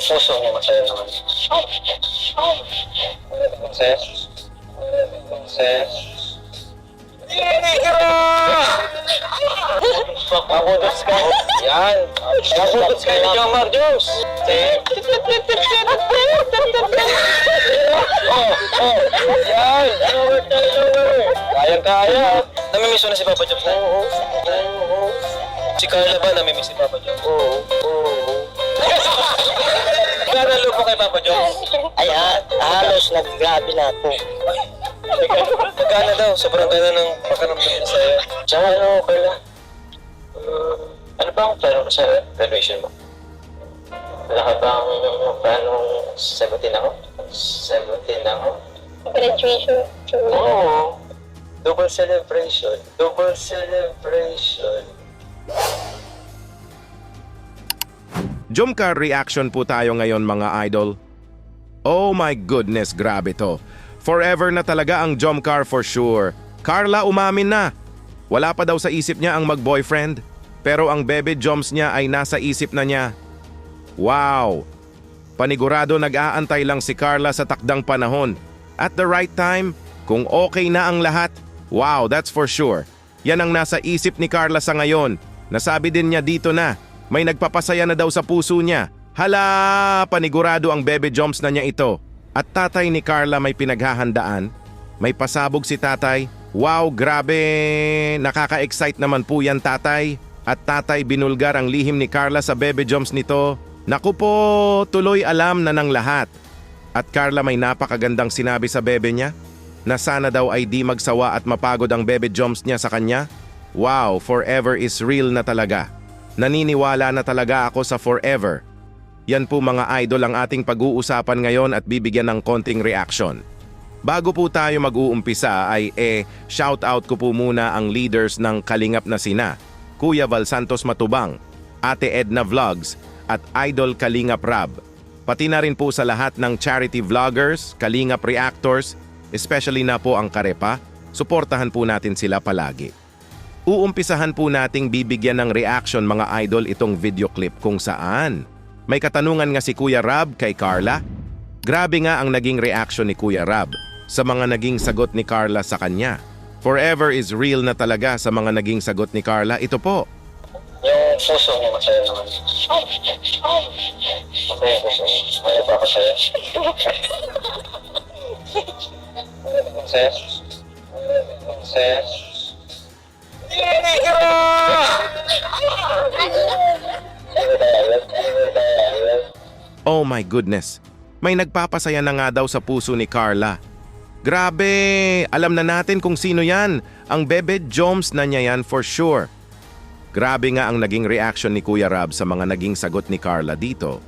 puso mo masaya naman. Masaya? Masaya? Mabudots ka. Yan. Mabudots ka ni Jomar Jones. Oh, oh. Yan. Kaya kaya. Namimiss mo si Papa Jones. Oo. Si Carla ba namimiss si Papa Jones? Oo. Oo. Nalalo po kay Papa Jones? Ay, ah, halos naggrabe na po. Magkano daw? Sobrang ganda ng pagkanamdam niya sa'yo. Tsaka ano, Carla? Uh, ano ba ang plano mo sa graduation mo? Wala ka bang plano 17 ako? 17 ako? Graduation. Oo. Double celebration. Double celebration. Jumcar reaction po tayo ngayon mga idol. Oh my goodness, grabe to. Forever na talaga ang Jomcar for sure. Carla umamin na. Wala pa daw sa isip niya ang mag-boyfriend. Pero ang bebe Joms niya ay nasa isip na niya. Wow! Panigurado nag-aantay lang si Carla sa takdang panahon. At the right time, kung okay na ang lahat, wow, that's for sure. Yan ang nasa isip ni Carla sa ngayon. Nasabi din niya dito na, may nagpapasaya na daw sa puso niya. Hala, panigurado ang bebe jumps na niya ito. At tatay ni Carla may pinaghahandaan. May pasabog si tatay. Wow, grabe! Nakaka-excite naman po yan tatay. At tatay binulgar ang lihim ni Carla sa bebe jumps nito. Naku po, tuloy alam na ng lahat. At Carla may napakagandang sinabi sa bebe niya na sana daw ay di magsawa at mapagod ang bebe jumps niya sa kanya. Wow, forever is real na talaga. Naniniwala na talaga ako sa forever. Yan po mga idol ang ating pag-uusapan ngayon at bibigyan ng konting reaction. Bago po tayo mag-uumpisa ay eh, shout out ko po muna ang leaders ng Kalingap na sina, Kuya Val Santos Matubang, Ate Edna Vlogs at Idol Kalingap Rab. Pati na rin po sa lahat ng charity vloggers, Kalingap Reactors, especially na po ang Karepa, suportahan po natin sila palagi. Uumpisahan po nating bibigyan ng reaction mga idol itong video clip kung saan. May katanungan nga si Kuya Rab kay Carla. Grabe nga ang naging reaction ni Kuya Rab sa mga naging sagot ni Carla sa kanya. Forever is real na talaga sa mga naging sagot ni Carla. Ito po. Yung puso mo masaya naman. Masaya yung puso mo. Masaya pa ako sa'yo. Masaya? Masaya? Oh my goodness. May nagpapasaya na nga daw sa puso ni Carla. Grabe! Alam na natin kung sino yan. Ang Bebe Joms na niya yan for sure. Grabe nga ang naging reaction ni Kuya Rab sa mga naging sagot ni Carla dito.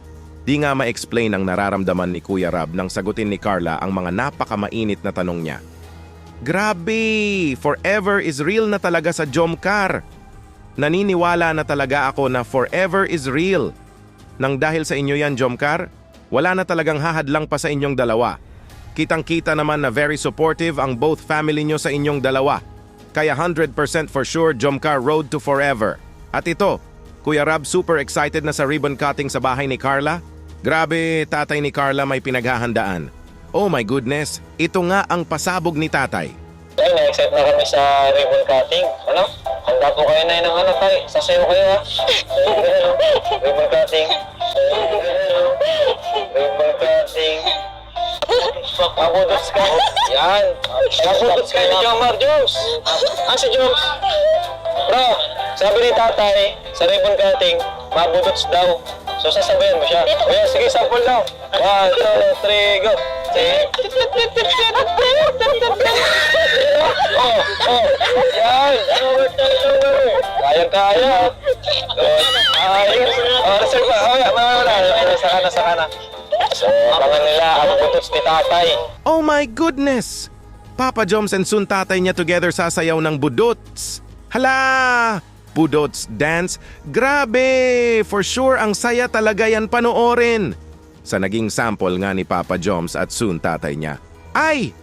Di nga ma-explain ang nararamdaman ni Kuya Rab nang sagutin ni Carla ang mga napakamainit na tanong niya. Grabe! Forever is real na talaga sa Jomcar. Naniniwala na talaga ako na forever is real. Nang dahil sa inyo yan, Jomcar, wala na talagang hahadlang pa sa inyong dalawa. Kitang-kita naman na very supportive ang both family nyo sa inyong dalawa. Kaya 100% for sure Jomcar Road to Forever. At ito, Kuya Rab super excited na sa ribbon cutting sa bahay ni Carla. Grabe, tatay ni Carla may pinaghahandaan. Oh my goodness, ito nga ang pasabog ni tatay. Ay, na-excite na kami sa ribbon cutting. Ano? Handa po kayo na yun ng ano tayo. Sasayo kayo ha. Ribbon cutting. Ribbon cutting. Mabudots ka. Yan. Mabudots ka ni Jomar Jones. Ah, si Jones. Bro, sabi ni tatay, sa ribbon cutting, mabudots daw. So sasabihin mo siya. Kaya sige, sample daw. One, two, three, go. Oh, oh. Yan. Kaya-kaya. Good. Ayos. Oh, reserve ba? Oh. Mawala. Nasa kana, sa kana. So, abangan nila ang butots ni tatay. Oh my goodness! Papa Joms and soon tatay niya together sasayaw ng budots. Hala! Budots dance? Grabe! For sure, ang saya talaga yan panoorin. Sa naging sample nga ni Papa Joms at soon tatay niya. Ay!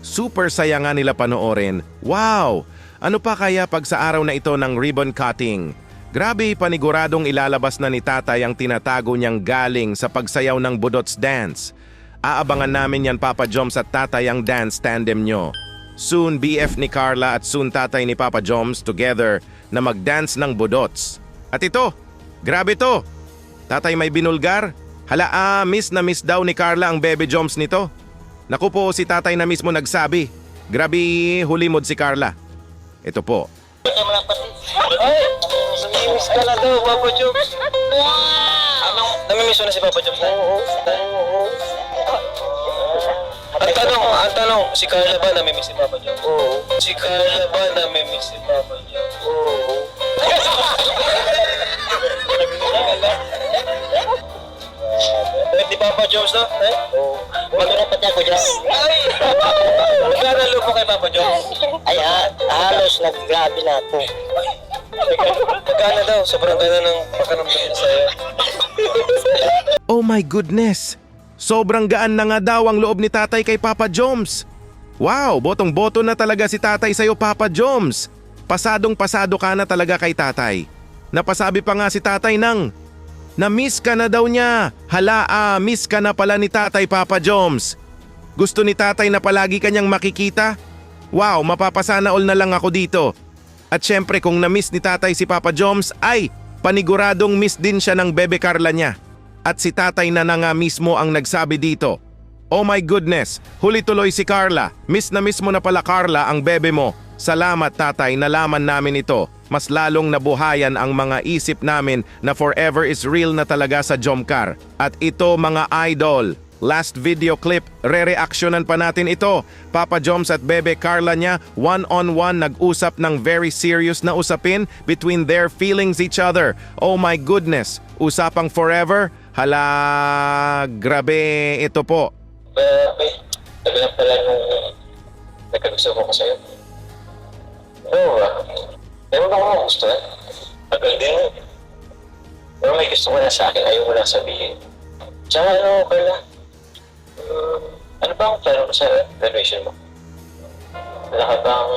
Super saya nga nila panoorin. Wow! Ano pa kaya pag sa araw na ito ng ribbon cutting? Grabe paniguradong ilalabas na ni tatay ang tinatago niyang galing sa pagsayaw ng Budots Dance. Aabangan namin yan Papa Joms at tatay ang dance tandem nyo. Soon BF ni Carla at soon tatay ni Papa Joms together na magdance ng Budots. At ito, grabe to. Tatay may binulgar? Hala ah, miss na miss daw ni Carla ang Bebe Joms nito. Naku po si tatay na mismo nagsabi. Grabe hulimod si Carla. Ito po. Ay! Namimiss ka na daw, Papa Jobs. Anong, namimiss mo na si Papa Jobs na? Oo. Ang tanong, ang tanong, si Carla ba namimiss si Papa Jobs? Oo. Si Carla ba namimiss si Papa Jobs? Oo. Di Papa Jobs na? Eh? Oo. Magkarapat ako dyan. Ay! Magkano po kay Papa Jobs? Ay, ha- halos naggrabe na ako. Magkano daw? Sobrang ganda ng pakiramdam niya sa'yo. Oh my goodness! Sobrang gaan na nga daw ang loob ni tatay kay Papa Joms. Wow, botong-boto na talaga si tatay sa'yo Papa Joms. Pasadong pasado ka na talaga kay tatay. Napasabi pa nga si tatay ng, na-miss ka na daw niya. Hala ah, miss ka na pala ni tatay Papa Joms. Gusto ni tatay na palagi kanyang makikita? Wow, mapapasana all na lang ako dito. At syempre kung na-miss ni tatay si Papa Joms ay paniguradong miss din siya ng bebe Carla niya. At si tatay na na nga mismo ang nagsabi dito. Oh my goodness, huli tuloy si Carla. Miss na miss mo na pala Carla ang bebe mo. Salamat tatay, nalaman namin ito. Mas lalong nabuhayan ang mga isip namin na forever is real na talaga sa Jomcar. At ito mga idol, Last video clip, re-reactionan pa natin ito. Papa Joms at Bebe Carla niya one-on-one nag-usap ng very serious na usapin between their feelings each other. Oh my goodness, usapang forever? Hala, grabe ito po. Uh, wait, tagal na pala nung nagkagusto ko ko sa'yo. Meron ba akong gusto eh? Tagal din eh. Pero may gusto ko na sa akin, ayaw mo lang sabihin. Tsaka ano, Carla? Uh, ano ba ang plano mo sa graduation mo? Wala ka bang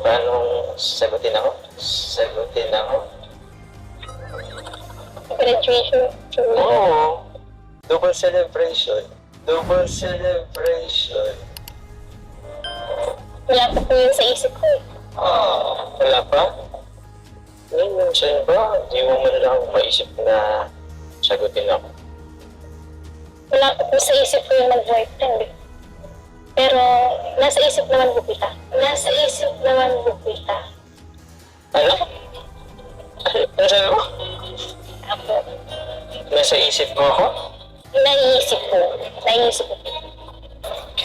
planong sagutin ako? Sagutin ako? graduation. Oo. Double celebration. Double celebration. Wala pa po yun sa isip ko. eh. Ah, wala pa? Ngayon, minsan ba, di mo man lang maisip na sagutin ako. Wala pa po sa isip ko yung mag-boyfriend eh. Pero nasa isip naman po kita. Nasa isip naman po kita. Ano? Ano sabi mo? Ako, Nasa isip mo ako? naiisip ko. Naiisip ko.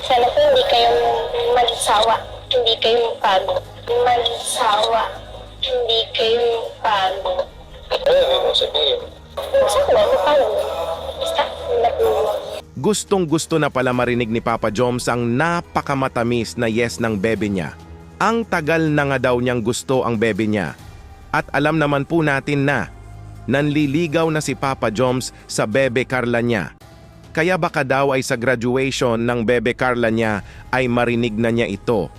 Sana po hindi kayo magsawa. Hindi kayo pagod. Magsawa. Hindi kayo pagod. Ano ibig mo sabihin? Ba? Pagod. Basta, Gustong gusto na pala marinig ni Papa Joms ang napakamatamis na yes ng bebe niya. Ang tagal na nga daw niyang gusto ang bebe niya. At alam naman po natin na nanliligaw na si Papa Joms sa bebe Carla niya. Kaya baka daw ay sa graduation ng bebe Carla niya ay marinig na niya ito.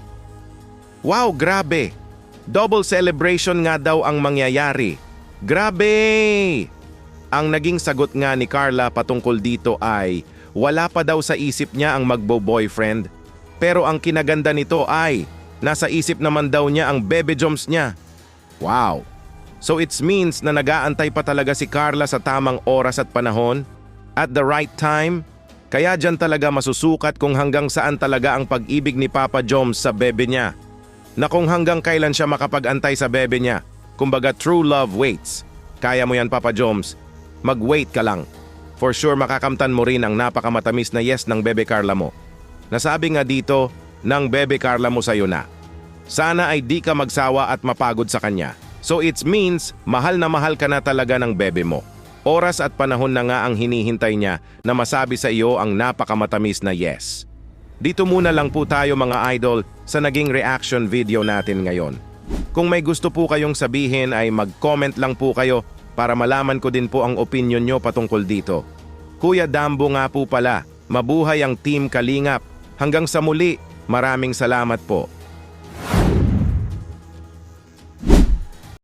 Wow, grabe! Double celebration nga daw ang mangyayari. Grabe! Ang naging sagot nga ni Carla patungkol dito ay wala pa daw sa isip niya ang magbo-boyfriend. Pero ang kinaganda nito ay nasa isip naman daw niya ang bebe joms niya. Wow! So it means na nagaantay pa talaga si Carla sa tamang oras at panahon at the right time. Kaya dyan talaga masusukat kung hanggang saan talaga ang pag-ibig ni Papa Joms sa bebe niya. Na kung hanggang kailan siya makapag-antay sa bebe niya. Kumbaga true love waits. Kaya mo yan Papa Joms. Mag-wait ka lang. For sure makakamtan mo rin ang napakamatamis na yes ng bebe Carla mo. Nasabi nga dito ng bebe Carla mo sa'yo na. Sana ay di ka magsawa at mapagod sa kanya. So it means mahal na mahal ka na talaga ng bebe mo. Oras at panahon na nga ang hinihintay niya na masabi sa iyo ang napakamatamis na yes. Dito muna lang po tayo mga idol sa naging reaction video natin ngayon. Kung may gusto po kayong sabihin ay mag-comment lang po kayo para malaman ko din po ang opinion nyo patungkol dito. Kuya Dambo nga po pala, mabuhay ang Team Kalingap. Hanggang sa muli, maraming salamat po.